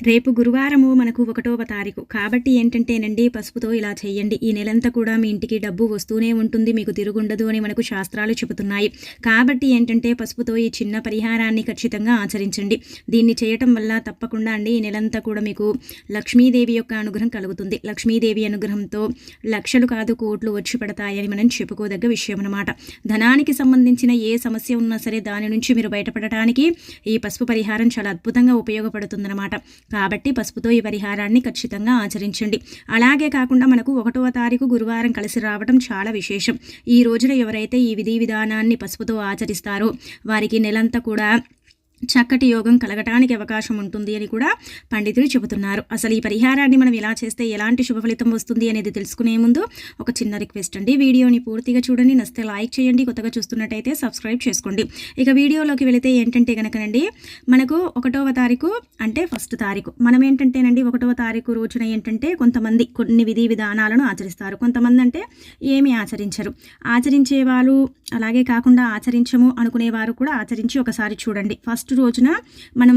రేపు గురువారము మనకు ఒకటవ తారీఖు. కాబట్టి ఏంటంటేనండి పసుపుతో ఇలా చేయండి ఈ నెలంతా కూడా మీ ఇంటికి డబ్బు వస్తూనే ఉంటుంది మీకు తిరుగుండదు అని మనకు శాస్త్రాలు చెబుతున్నాయి. కాబట్టి ఏంటంటే పసుపుతో ఈ చిన్న పరిహారాన్ని ఖచ్చితంగా ఆచరించండి. దీన్ని చేయటం వల్ల తప్పకుండా అండి ఈ నెలంతా కూడా మీకు లక్ష్మీదేవి యొక్క అనుగ్రహం కలుగుతుంది. లక్ష్మీదేవి అనుగ్రహంతో లక్షలు కాదు కోట్లు వచ్చి పడతాయని మనం చెప్పుకోదగ్గ విషయం అనమాట ధనానికి సంబంధించిన ఏ సమస్య ఉన్నా సరే దాని నుంచి మీరు బయటపడటానికి ఈ పసుపు పరిహారం చాలా అద్భుతంగా ఉపయోగపడుతుందన్నమాట. కాబట్టి పసుపుతో ఈ పరిహారాన్ని ఖచ్చితంగా ఆచరించండి. అలాగే కాకుండా మనకు ఒకటవ తారీఖు గురువారం కలిసి రావడం చాలా విశేషం. ఈ రోజున ఎవరైతే ఈ విధి విధానాన్ని పసుపుతో ఆచరిస్తారో వారికి నెలంతా కూడా చక్కటి యోగం కలగటానికి అవకాశం ఉంటుంది అని కూడా పండితులు చెబుతున్నారు. అసలు ఈ పరిహారాన్ని మనం ఎలా చేస్తే ఎలాంటి శుభ ఫలితం వస్తుంది అనేది తెలుసుకునే ముందు ఒక చిన్న రిక్వెస్ట్ అండి. వీడియోని పూర్తిగా చూడండి. నస్తే లైక్ చేయండి. కొత్తగా చూస్తున్నట్టయితే సబ్స్క్రైబ్ చేసుకోండి. ఇక వీడియోలోకి వెళితే ఏంటంటే కనుకనండి మనకు ఒకటవ తారీఖు అంటే ఫస్ట్ తారీఖు. మనం ఏంటంటేనండి ఒకటవ తారీఖు రోజున ఏంటంటే కొంతమంది కొన్ని విధి విధానాలను ఆచరిస్తారు. కొంతమంది అంటే ఏమి ఆచరించరు. ఆచరించే వాళ్ళు అలాగే కాకుండా ఆచరించము అనుకునేవారు కూడా ఆచరించి ఒకసారి చూడండి. ఫస్ట్ ఫస్ట్ రోజున మనం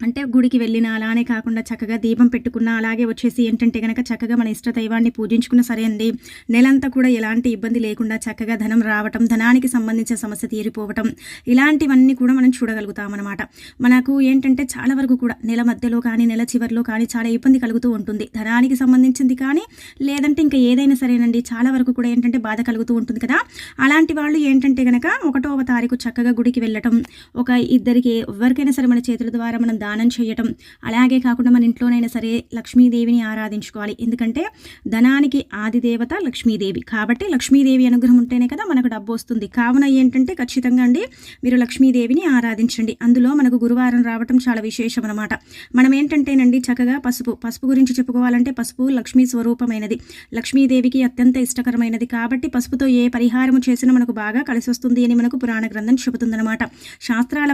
అంటే గుడికి వెళ్ళిన అలానే కాకుండా చక్కగా దీపం పెట్టుకున్న అలాగే వచ్చేసి ఏంటంటే కనుక చక్కగా మన ఇష్ట దైవాన్ని పూజించుకున్న సరే అండి నెలంతా కూడా ఎలాంటి ఇబ్బంది లేకుండా చక్కగా ధనం రావటం ధనానికి సంబంధించిన సమస్య తీరిపోవటం ఇలాంటివన్నీ కూడా మనం చూడగలుగుతాం అనమాట మనకు ఏంటంటే చాలా వరకు కూడా నెల మధ్యలో కానీ నెల చివరిలో కానీ చాలా ఇబ్బంది కలుగుతూ ఉంటుంది. ధనానికి సంబంధించింది కానీ లేదంటే ఇంకా ఏదైనా సరేనండి చాలా వరకు కూడా ఏంటంటే బాధ కలుగుతూ ఉంటుంది కదా. అలాంటి వాళ్ళు ఏంటంటే కనుక ఒకటవ తారీఖు చక్కగా గుడికి వెళ్ళటం ఒక ఇద్దరికి ఎవరికైనా సరే మన చేతుల ద్వారా మనం దానం చేయటం. అలాగే కాకుండా మన ఇంట్లోనైనా సరే లక్ష్మీదేవిని ఆరాధించుకోవాలి. ఎందుకంటే ధనానికి ఆది దేవత లక్ష్మీదేవి. కాబట్టి లక్ష్మీదేవి అనుగ్రహం ఉంటేనే కదా మనకు డబ్బు వస్తుంది. కావున ఏంటంటే ఖచ్చితంగా అండి మీరు లక్ష్మీదేవిని ఆరాధించండి. అందులో మనకు గురువారం రావటం చాలా విశేషం అనమాట మనం ఏంటంటేనండి చక్కగా పసుపు పసుపు గురించి చెప్పుకోవాలంటే పసుపు లక్ష్మీ స్వరూపమైనది. లక్ష్మీదేవికి అత్యంత ఇష్టకరమైనది. కాబట్టి పసుపుతో ఏ పరిహారము చేసినా మనకు బాగా కలిసి వస్తుంది అని మనకు పురాణ గ్రంథం చెబుతుందన్నమాట. శాస్త్రాల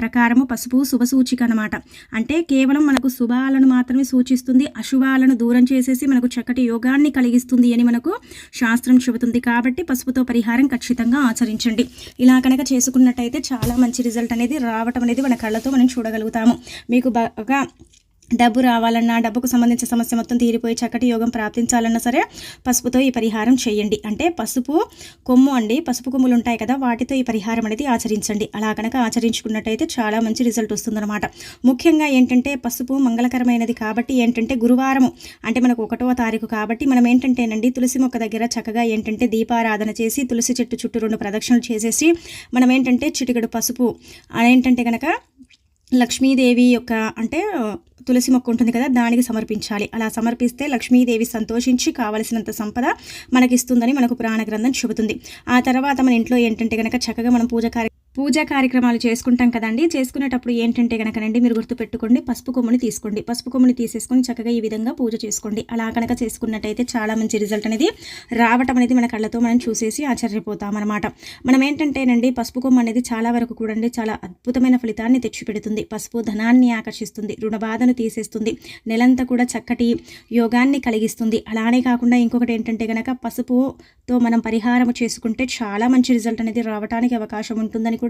ప్రకారము పసుపు శుభసూచిక అనమాట అంటే కేవలం మనకు శుభాలను మాత్రమే సూచిస్తుంది అశుభాలను దూరం చేసేసి మనకు చక్కటి యోగాన్ని కలిగిస్తుంది అని మనకు శాస్త్రం చెబుతుంది. కాబట్టి పసుపుతో పరిహారం ఖచ్చితంగా ఆచరించండి. ఇలా కనుక చేసుకున్నట్టయితే చాలా మంచి రిజల్ట్ అనేది రావటం అనేది మన కళ్ళతో మనం చూడగలుగుతాము. మీకు బాగా డబ్బు రావాలన్నా డబ్బుకు సంబంధించిన సమస్య మొత్తం తీరిపోయి చక్కటి యోగం ప్రాప్తించాలన్నా సరే పసుపుతో ఈ పరిహారం చేయండి. అంటే పసుపు కొమ్ము అండి పసుపు కొమ్ములు ఉంటాయి కదా వాటితో ఈ పరిహారం అనేది ఆచరించండి. అలా కనుక ఆచరించుకున్నట్టయితే చాలా మంచి రిజల్ట్ వస్తుందన్నమాట. ముఖ్యంగా ఏంటంటే పసుపు మంగళకరమైనది కాబట్టి ఏంటంటే గురువారము అంటే మనకు ఒకటవ తారీఖు కాబట్టి మనం ఏంటంటేనండి తులసి మొక్క దగ్గర చక్కగా ఏంటంటే దీపారాధన చేసి తులసి చెట్టు చుట్టూ రెండు ప్రదక్షిణలు చేసేసి మనం ఏంటంటే చిటికడు పసుపు ఏంటంటే కనుక లక్ష్మీదేవి యొక్క అంటే తులసి మొక్క ఉంటుంది కదా దానికి సమర్పించాలి. అలా సమర్పిస్తే లక్ష్మీదేవి సంతోషించి కావలసినంత సంపద మనకిస్తుందని మనకు పురాణ గ్రంథం చెబుతుంది. ఆ తర్వాత మన ఇంట్లో ఏంటంటే కనుక చక్కగా మనం పూజ పూజా కార్యక్రమాలు చేసుకుంటాం కదండి. చేసుకునేటప్పుడు ఏంటంటే కనుకనండి మీరు గుర్తుపెట్టుకోండి పసుపు కొమ్ముని తీసుకోండి. పసుపు కొమ్ముని తీసేసుకొని చక్కగా ఈ విధంగా పూజ చేసుకోండి. అలా కనుక చేసుకున్నట్టయితే చాలా మంచి రిజల్ట్ అనేది రావటం అనేది మన కళ్ళతో మనం చూసేసి ఆశ్చర్యపోతాం అనమాట మనం ఏంటంటేనండి పసుపు కొమ్ము అనేది చాలా వరకు కూడా చాలా అద్భుతమైన ఫలితాన్ని తెచ్చిపెడుతుంది. పసుపు ధనాన్ని ఆకర్షిస్తుంది రుణబాధను తీసేస్తుంది నెలంతా కూడా చక్కటి యోగాన్ని కలిగిస్తుంది. అలానే కాకుండా ఇంకొకటి ఏంటంటే కనుక పసుపుతో మనం పరిహారం చేసుకుంటే చాలా మంచి రిజల్ట్ అనేది రావడానికి అవకాశం ఉంటుందని కూడా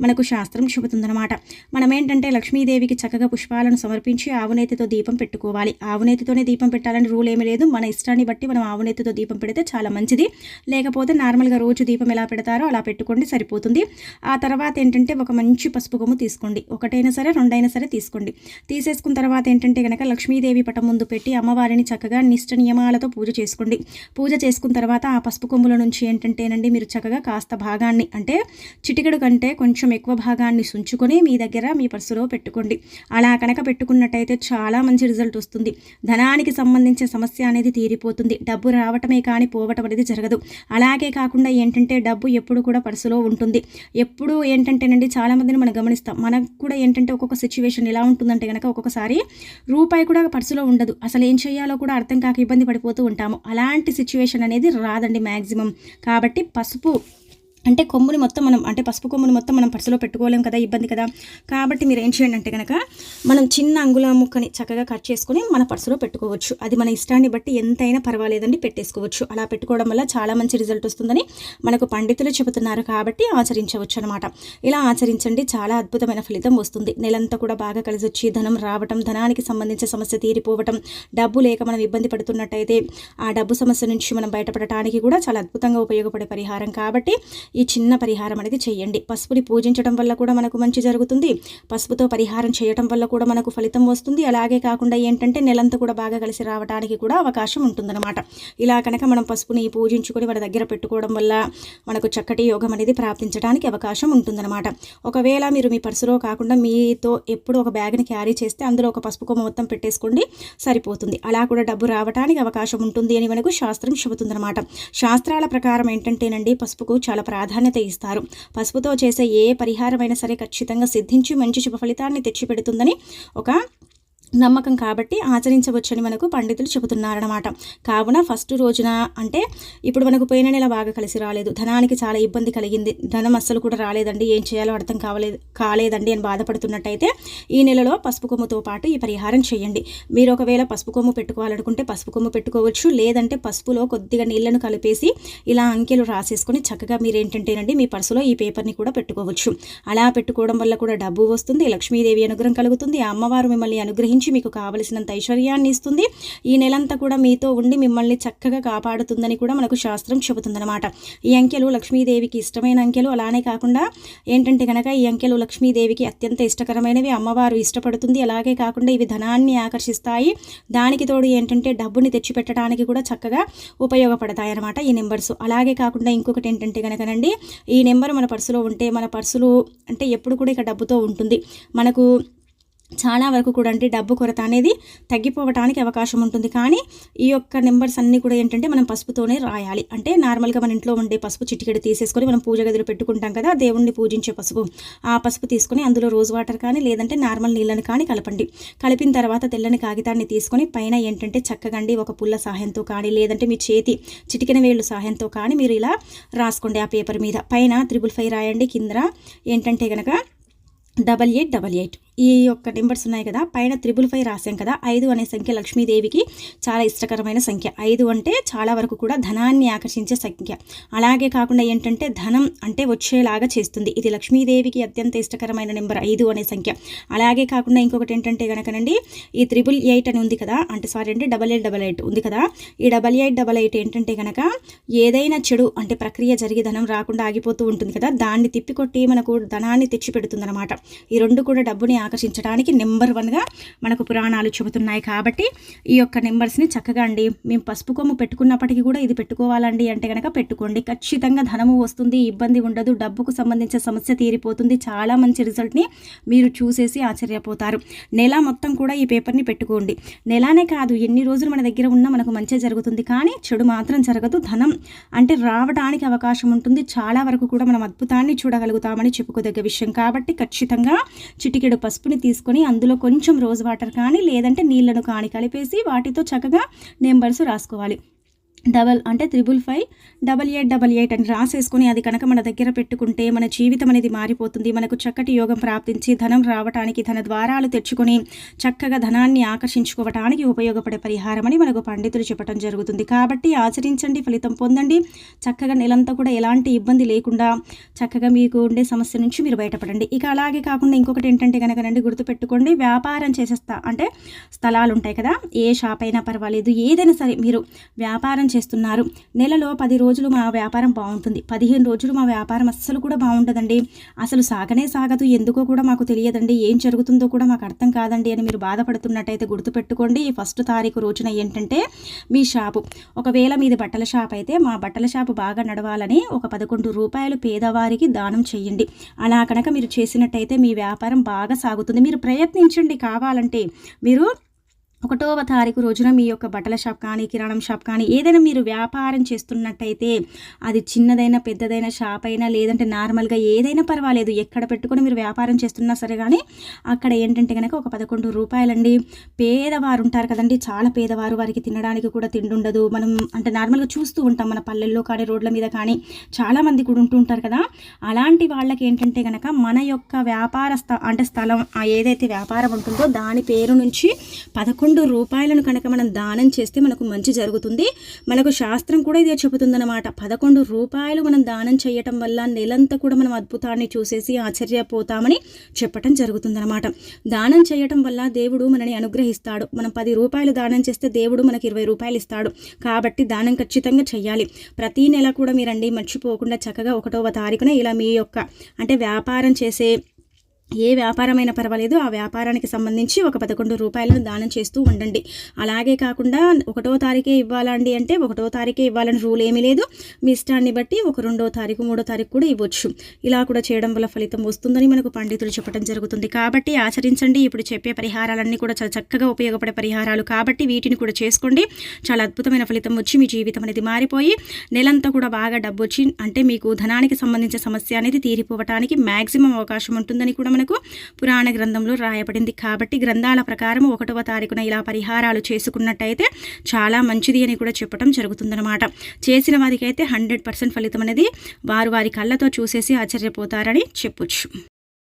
మనకు శాస్త్రం చెబుతుందనమాట మనం ఏంటంటే లక్ష్మీదేవికి చక్కగా పుష్పాలను సమర్పించి ఆవునేతితో దీపం పెట్టుకోవాలి. ఆవునేతితోనే దీపం పెట్టాలని రూల్ ఏమీ లేదు. మన ఇష్టాన్ని బట్టి మనం ఆవునేతితో దీపం పెడితే చాలా మంచిది. లేకపోతే నార్మల్గా రోజు దీపం ఎలా పెడతారో అలా పెట్టుకోండి సరిపోతుంది. ఆ తర్వాత ఏంటంటే ఒక మంచి పసుపు కొమ్ము తీసుకోండి. ఒకటైనా సరే రెండైనా సరే తీసుకోండి. తీసేసుకున్న తర్వాత ఏంటంటే కనుక లక్ష్మీదేవి పటం ముందు పెట్టి అమ్మవారిని చక్కగా నిష్ట నియమాలతో పూజ చేసుకోండి. పూజ చేసుకున్న తర్వాత ఆ పసుపు కొమ్ముల నుంచి ఏంటంటేనండి మీరు చక్కగా కాస్త భాగాన్ని అంటే చిటికెడు కంటే కొంచెం ఎక్కువ భాగాన్ని సుంచుకొని మీ దగ్గర మీ పర్సులో పెట్టుకోండి. అలా కనుక పెట్టుకున్నట్టయితే చాలా మంచి రిజల్ట్ వస్తుంది. ధనానికి సంబంధించిన సమస్య అనేది తీరిపోతుంది. డబ్బు రావటమే కానీ పోవటం అనేది జరగదు. అలాగే కాకుండా ఏంటంటే డబ్బు ఎప్పుడు కూడా పర్సులో ఉంటుంది. ఎప్పుడు ఏంటంటేనండి చాలామందిని మనం గమనిస్తాం. మనకు కూడా ఏంటంటే ఒక్కొక్క సిచ్యువేషన్ ఎలా ఉంటుందంటే కనుక ఒక్కొక్కసారి రూపాయి కూడా పర్సులో ఉండదు. అసలు ఏం చేయాలో కూడా అర్థం కాక ఇబ్బంది పడిపోతూ ఉంటాము. అలాంటి సిచ్యువేషన్ అనేది రాదండి మ్యాక్సిమం కాబట్టి పసుపు అంటే కొమ్ముని మొత్తం మనం అంటే పసుపు కొమ్ముని మొత్తం మనం పర్సులో పెట్టుకోలేం కదా ఇబ్బంది కదా. కాబట్టి మీరు ఏం చేయండి అంటే కనుక మనం చిన్న అంగుళం ముక్కని చక్కగా కట్ చేసుకుని మన పర్సులో పెట్టుకోవచ్చు. అది మన ఇష్టాన్ని బట్టి ఎంతైనా పర్వాలేదండి పెట్టేసుకోవచ్చు. అలా పెట్టుకోవడం వల్ల చాలా మంచి రిజల్ట్ వస్తుందని మనకు పండితులు చెబుతున్నారు కాబట్టి ఆచరించవచ్చు అనమాట ఇలా ఆచరించండి చాలా అద్భుతమైన ఫలితం వస్తుంది. నెలంతా కూడా బాగా కలిసి వచ్చి ధనం రావటం ధనానికి సంబంధించిన సమస్య తీరిపోవటం డబ్బు లేక మనం ఇబ్బంది పడుతున్నట్టయితే ఆ డబ్బు సమస్య నుంచి మనం బయటపడటానికి కూడా చాలా అద్భుతంగా ఉపయోగపడే పరిహారం కాబట్టి ఈ చిన్న పరిహారం అనేది చేయండి. పసుపుని పూజించడం వల్ల కూడా మనకు మంచి జరుగుతుంది. పసుపుతో పరిహారం చేయటం వల్ల కూడా మనకు ఫలితం వస్తుంది. అలాగే కాకుండా ఏంటంటే నెలంతా కూడా బాగా కలిసి రావడానికి కూడా అవకాశం ఉంటుందన్నమాట. ఇలా కనుక మనం పసుపుని పూజించుకొని మన దగ్గర పెట్టుకోవడం వల్ల మనకు చక్కటి యోగం అనేది ప్రాప్తించడానికి అవకాశం ఉంటుందన్నమాట. ఒకవేళ మీరు మీ పర్సులో కాకుండా మీతో ఎప్పుడు ఒక బ్యాగ్ని క్యారీ చేస్తే అందులో ఒక పసుపు కొమ్మ మొత్తం పెట్టేసుకోండి సరిపోతుంది. అలా కూడా డబ్బు రావడానికి అవకాశం ఉంటుంది అని మనకు శాస్త్రం చెబుతుందన్నమాట. శాస్త్రాల ప్రకారం ఏంటంటేనండి పసుపుకు చాలా ప్రాధాన్యత ప్రాధాన్యత ఇస్తారు. పసుపుతో చేసే ఏ పరిహారమైనా సరే ఖచ్చితంగా సిద్ధించి మంచి శుభ ఫలితాన్ని తెచ్చిపెడుతుందని ఒక నమ్మకం కాబట్టి ఆచరించవచ్చని మనకు పండితులు చెబుతున్నారనమాట కావున ఫస్ట్ రోజున అంటే ఇప్పుడు మనకు పోయిన నెల బాగా కలిసి రాలేదు. ధనానికి చాలా ఇబ్బంది కలిగింది. ధనం అస్సలు కూడా రాలేదండి. ఏం చేయాలో అర్థం కావలేదు కాలేదండి అని బాధపడుతున్నట్టయితే ఈ నెలలో పసుపు కొమ్ముతో పాటు ఈ పరిహారం చేయండి. మీరు ఒకవేళ పసుపు కొమ్ము పెట్టుకోవాలనుకుంటే పసుపు కొమ్ము పెట్టుకోవచ్చు. లేదంటే పసుపులో కొద్దిగా నీళ్ళను కలిపేసి ఇలా అంకెలు రాసేసుకొని చక్కగా మీరు ఏంటంటేనండి మీ పర్సులో ఈ పేపర్ని కూడా పెట్టుకోవచ్చు. అలా పెట్టుకోవడం వల్ల కూడా డబ్బు వస్తుంది. లక్ష్మీదేవి అనుగ్రహం కలుగుతుంది. ఆ అమ్మవారు మిమ్మల్ని అనుగ్రహించి మీకు కావలసినంత ఐశ్వర్యాన్ని ఇస్తుంది. ఈ నెలంతా కూడా మీతో ఉండి మిమ్మల్ని చక్కగా కాపాడుతుందని కూడా మనకు శాస్త్రం చెబుతుందన్నమాట. ఈ అంకెలు లక్ష్మీదేవికి ఇష్టమైన అంకెలు. అలానే కాకుండా ఏంటంటే కనుక ఈ అంకెలు లక్ష్మీదేవికి అత్యంత ఇష్టకరమైనవి. అమ్మవారు ఇష్టపడుతుంది. అలాగే కాకుండా ఇవి ధనాన్ని ఆకర్షిస్తాయి. దానికి తోడు ఏంటంటే డబ్బుని తెచ్చిపెట్టడానికి కూడా చక్కగా ఉపయోగపడతాయి అనమాట ఈ నెంబర్స్. అలాగే కాకుండా ఇంకొకటి ఏంటంటే కనుకనండి ఈ నెంబర్ మన పర్సులో ఉంటే మన పర్సులు అంటే ఎప్పుడు కూడా ఇక డబ్బుతో ఉంటుంది. మనకు చాలా వరకు కూడా అంటే డబ్బు కొరత అనేది తగ్గిపోవటానికి అవకాశం ఉంటుంది. కానీ ఈ యొక్క నెంబర్స్ అన్నీ కూడా ఏంటంటే మనం పసుపుతోనే రాయాలి. అంటే నార్మల్గా మన ఇంట్లో ఉండే పసుపు చిటికెడు తీసేసుకొని మనం పూజ గదిలో పెట్టుకుంటాం కదా దేవుణ్ణి పూజించే పసుపు. ఆ పసుపు తీసుకొని అందులో రోజ్ వాటర్ కానీ లేదంటే నార్మల్ నీళ్ళని కానీ కలపండి. కలిపిన తర్వాత తెల్లని కాగితాన్ని తీసుకొని పైన ఏంటంటే చక్కగండి ఒక పుల్ల సహాయంతో కానీ లేదంటే మీ చేతి చిటికెన వేళ్ళు సహాయంతో కానీ మీరు ఇలా రాసుకోండి ఆ పేపర్ మీద. పైన త్రిబుల్ ఫైవ్ రాయండి. కింద ఏంటంటే కనుక డబల్ ఎయిట్ డబల్ ఎయిట్. ఈ యొక్క నెంబర్స్ ఉన్నాయి కదా పైన త్రిబుల్ ఫైవ్ రాసాం కదా ఐదు అనే సంఖ్య లక్ష్మీదేవికి చాలా ఇష్టకరమైన సంఖ్య. ఐదు అంటే చాలా వరకు కూడా ధనాన్ని ఆకర్షించే సంఖ్య. అలాగే కాకుండా ఏంటంటే ధనం అంటే వచ్చేలాగా చేస్తుంది. ఇది లక్ష్మీదేవికి అత్యంత ఇష్టకరమైన నెంబర్ ఐదు అనే సంఖ్య. అలాగే కాకుండా ఇంకొకటి ఏంటంటే కనుకనండి ఈ త్రిబుల్ ఎయిట్ అని ఉంది కదా అంటే సారీ అంటే డబల్ ఎయిట్ డబల్ ఎయిట్ ఉంది కదా ఈ డబల్ ఎయిట్ డబల్ ఎయిట్ ఏంటంటే కనుక ఏదైనా చెడు అంటే ప్రక్రియ జరిగి ధనం రాకుండా ఆగిపోతూ ఉంటుంది కదా దాన్ని తిప్పికొట్టి మనకు ధనాన్ని తెచ్చిపెడుతుంది అనమాట ఈ రెండు కూడా డబ్బుని ఆకర్షించడానికి నెంబర్ వన్గా మనకు పురాణాలు చెబుతున్నాయి కాబట్టి ఈ యొక్క నెంబర్స్ని చక్కగా అండి మేము పసుపు కొమ్ము పెట్టుకున్నప్పటికీ కూడా ఇది పెట్టుకోవాలండి అంటే కనుక పెట్టుకోండి. ఖచ్చితంగా ధనము వస్తుంది ఇబ్బంది ఉండదు డబ్బుకు సంబంధించిన సమస్య తీరిపోతుంది చాలా మంచి రిజల్ట్ని మీరు చూసేసి ఆశ్చర్యపోతారు. నెల మొత్తం కూడా ఈ పేపర్ని పెట్టుకోండి. నెలానే కాదు ఎన్ని రోజులు మన దగ్గర ఉన్నా మనకు మంచి జరుగుతుంది. కానీ చెడు మాత్రం జరగదు. ధనం అంటే రావడానికి అవకాశం ఉంటుంది. చాలా వరకు కూడా మనం అద్భుతాన్ని చూడగలుగుతామని చెప్పుకోదగ్గ విషయం కాబట్టి ఖచ్చితంగా చిటికెడు పసుపుని తీసుకొని అందులో కొంచెం రోజ్ వాటర్ కానీ లేదంటే నీళ్ళను కానీ కలిపేసి వాటితో చక్కగా నెంబర్స్ రాసుకోవాలి. డబల్ అంటే triple five double eight double eight అని రాసేసుకొని అది కనుక మన దగ్గర పెట్టుకుంటే మన జీవితం అనేది మారిపోతుంది. మనకు చక్కటి యోగం ప్రాప్తించి ధనం రావటానికి ధన ద్వారాలు తెచ్చుకొని చక్కగా ధనాన్ని ఆకర్షించుకోవటానికి ఉపయోగపడే పరిహారం అని మనకు పండితులు చెప్పడం జరుగుతుంది. కాబట్టి ఆచరించండి ఫలితం పొందండి. చక్కగా నెలంతా కూడా ఎలాంటి ఇబ్బంది లేకుండా చక్కగా మీకు ఉండే సమస్య నుంచి మీరు బయటపడండి. ఇక అలాగే కాకుండా ఇంకొకటి ఏంటంటే కనుక రండి గుర్తుపెట్టుకోండి వ్యాపారం చేసేస్తా అంటే స్థలాలు ఉంటాయి కదా ఏ షాప్ అయినా పర్వాలేదు ఏదైనా సరే మీరు వ్యాపారం చేస్తున్నారు. నెలలో పది రోజులు మా వ్యాపారం బాగుంటుంది. పదిహేను రోజులు మా వ్యాపారం అస్సలు కూడా బాగుండదండి. అసలు సాగనే సాగదు. ఎందుకో కూడా మాకు తెలియదండి. ఏం జరుగుతుందో కూడా మాకు అర్థం కాదండి అని మీరు బాధపడుతున్నట్టయితే గుర్తుపెట్టుకోండి. ఈ ఫస్ట్ తారీఖు రోజున ఏంటంటే మీ షాపు. ఒకవేళ మీది బట్టల షాప్ అయితే మా బట్టల షాపు బాగా నడవాలని ఒక పదకొండు రూపాయలు పేదవారికి దానం చేయండి. అలా కనుక మీరు చేసినట్టయితే మీ వ్యాపారం బాగా సాగుతుంది. మీరు ప్రయత్నించండి కావాలంటే. మీరు ఒకటవ తారీఖు రోజున మీ యొక్క బట్టల షాప్ కానీ కిరాణం షాప్ కానీ ఏదైనా మీరు వ్యాపారం చేస్తున్నట్టయితే అది చిన్నదైనా పెద్దదైనా షాప్ అయినా లేదంటే నార్మల్గా ఏదైనా పర్వాలేదు. ఎక్కడ పెట్టుకొని మీరు వ్యాపారం చేస్తున్నా సరే కానీ అక్కడ ఏంటంటే కనుక ఒక పదకొండు రూపాయలండి. పేదవారు ఉంటారు కదండి. చాలా పేదవారు వారికి తినడానికి కూడా తిండుండదు. మనం అంటే నార్మల్గా చూస్తూ ఉంటాం మన పల్లెల్లో కానీ రోడ్ల మీద కానీ చాలామంది కూడా ఉంటూ ఉంటారు కదా. అలాంటి వాళ్ళకి ఏంటంటే కనుక మన యొక్క వ్యాపార స్థ అంటే స్థలం ఏదైతే వ్యాపారం ఉంటుందో దాని పేరు నుంచి పదకొండు పదకొండు రూపాయలను కనుక మనం దానం చేస్తే మనకు మంచి జరుగుతుంది. మనకు శాస్త్రం కూడా ఇదే చెబుతుందన్నమాట. పదకొండు రూపాయలు మనం దానం చేయటం వల్ల నెలంతా కూడా మనం అద్భుతాన్ని చూసేసి ఆశ్చర్యపోతామని చెప్పటం జరుగుతుందన్నమాట. దానం చేయటం వల్ల దేవుడు మనని అనుగ్రహిస్తాడు. మనం పది రూపాయలు దానం చేస్తే దేవుడు మనకి ఇరవై రూపాయలు ఇస్తాడు. కాబట్టి దానం ఖచ్చితంగా చేయాలి. ప్రతి నెల కూడా మీరండి మర్చిపోకుండా చక్కగా ఒకటవ తారీఖున ఇలా మీ యొక్క అంటే వ్యాపారం చేసే ఏ వ్యాపారమైనా పర్వాలేదు ఆ వ్యాపారానికి సంబంధించి ఒక పదకొండు రూపాయలను దానం చేస్తూ ఉండండి. అలాగే కాకుండా ఒకటో తారీఖే ఇవ్వాలండి అంటే ఒకటో తారీఖే ఇవ్వాలని రూల్ ఏమీ లేదు. మీ ఇష్టాన్ని బట్టి ఒక రెండో తారీఖు మూడో తారీఖు కూడా ఇవ్వచ్చు. ఇలా కూడా చేయడం వల్ల ఫలితం వస్తుందని మనకు పండితులు చెప్పడం జరుగుతుంది. కాబట్టి ఆచరించండి. ఇప్పుడు చెప్పే పరిహారాలన్నీ కూడా చాలా చక్కగా ఉపయోగపడే పరిహారాలు. కాబట్టి వీటిని కూడా చేసుకోండి. చాలా అద్భుతమైన ఫలితం వచ్చి మీ జీవితం అనేది మారిపోయి నెలంతా కూడా బాగా డబ్బు వచ్చి అంటే మీకు ధనానికి సంబంధించిన సమస్య అనేది తీరిపోవటానికి మ్యాక్సిమం అవకాశం ఉంటుందని కూడా మనకు పురాణ గ్రంథంలో రాయబడింది. కాబట్టి గ్రంథాల ప్రకారం ఒకటవ తారీఖున ఇలా పరిహారాలు చేసుకున్నట్టయితే చాలా మంచిది అని కూడా చెప్పడం జరుగుతుందన్నమాట. చేసిన వారికైతే హండ్రెడ్ పర్సెంట్ ఫలితం అనేది వారు వారి కళ్ళతో చూసేసి ఆశ్చర్యపోతారని చెప్పొచ్చు.